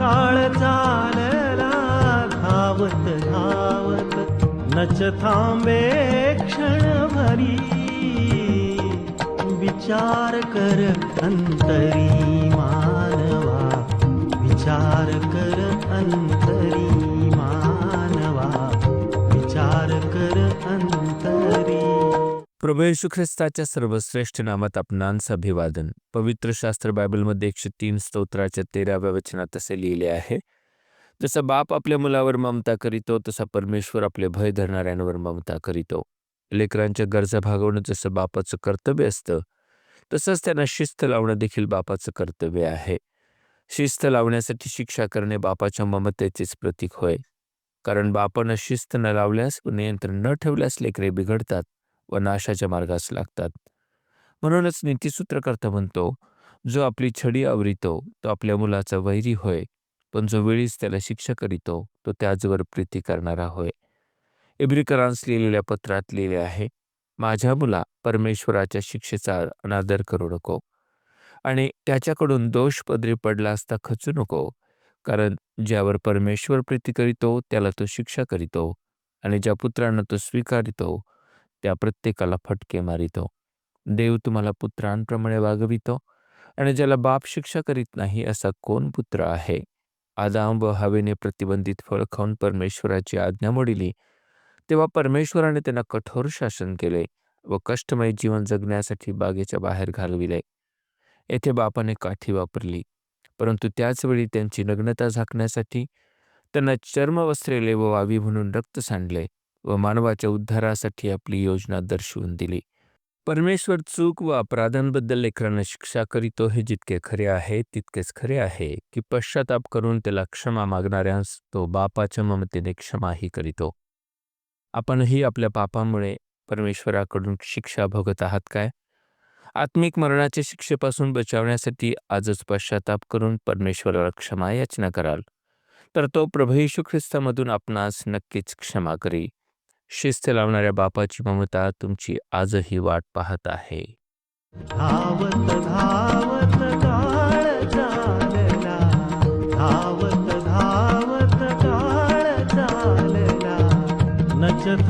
काळ चालला धावत धावत नच थांबे क्षण भरी विचार कर अंतरी मानवा विचार प्रभू येशू ख्रिस्ताच्या सर्वश्रेष्ठ नामात आपणांस अभिवादन पवित्र शास्त्र बायबलमध्ये एकशे तीन स्तोत्राच्या तेराव्या वचनात असे लिहिले आहे. जसा बाप आपल्या मुलावर ममता करीतो तसा परमेश्वर आपले भय धरणाऱ्यांवर ममता करीतो. लेकरांच्या गरजा भागवणं जसं बापाचं कर्तव्य असतं तसंच त्यांना शिस्त लावणं देखील बापाचं कर्तव्य आहे. शिस्त लावण्यासाठी शिक्षा करणे बापाच्या ममतेचेच प्रतीक होय. कारण बापानं शिस्त न लावल्यास व नियंत्रण न ठेवल्यास लेकरे बिघडतात. व नाशाच्या मार्गास लागतात. म्हणूनच नीतिसूत्रकर्ता म्हणतो जो आपली छडी आवरितो तो आपल्या मुलाचा वैरी होय पण जो वेळीच त्याला शिक्षा करीतो तो त्याचवर प्रीती करणारा होय. इब्रिकरांस लिहिलेल्या पत्रात लिहिले आहे माझ्या मुला परमेश्वराच्या शिक्षेचा अनादर करू नको आणि त्याच्याकडून दोष पदरी पडला असता खचू नको कारण ज्यावर परमेश्वर प्रीती करीतो त्याला तो शिक्षा करीतो आणि ज्या पुत्रांना तो स्वीकारितो त्या प्रत्येकाला फटके मारितो. देव तुम्हाला पुत्रांप्रमाणे वागवितो आणि ज्याला बाप शिक्षा करीत नाही असा कोण पुत्र आहे? आदाम व हवेने प्रतिबंधित फळ खाऊन परमेश्वराची आज्ञा मोडिली. तेव्हा परमेश्वराने त्यांना कठोर शासन केले व कष्टमय जीवन जगण्यासाठी बागेच्या बाहेर घालविले. येथे बापाने काठी वापरली परंतु त्याचवेळी त्यांची नग्नता झाकण्यासाठी त्यांना चर्मवस्त्रे लेववावी म्हणून रक्त सांडले. व मानवाच्या उद्धारासाठी आपली योजना दर्शवून दिली. परमेश्वर चूक व अपराधांबद्दल लेकरांना शिक्षा करीतो हे जितके खरे आहे तितकेच खरे आहे की पश्चाताप करून त्याला क्षमा मागणाऱ्यांस तो बापाच्या ममतेने क्षमाही करीतो. आपणही आपल्या पापामुळे परमेश्वराकडून शिक्षा भोगत आहात काय? आत्मिक मरणाच्या शिक्षेपासून बचावण्यासाठी आजच पश्चाताप करून परमेश्वराला क्षमा याचना कराल. तर तो प्रभू ख्रिस्तामधून आपणास नक्कीच क्षमा करी. शिस्त लावणाऱ्या बापाची ममता तुमची आजही वाट पाहत आहे. धावत धावत काळ चालला. धावत धावत काळ चालला. नच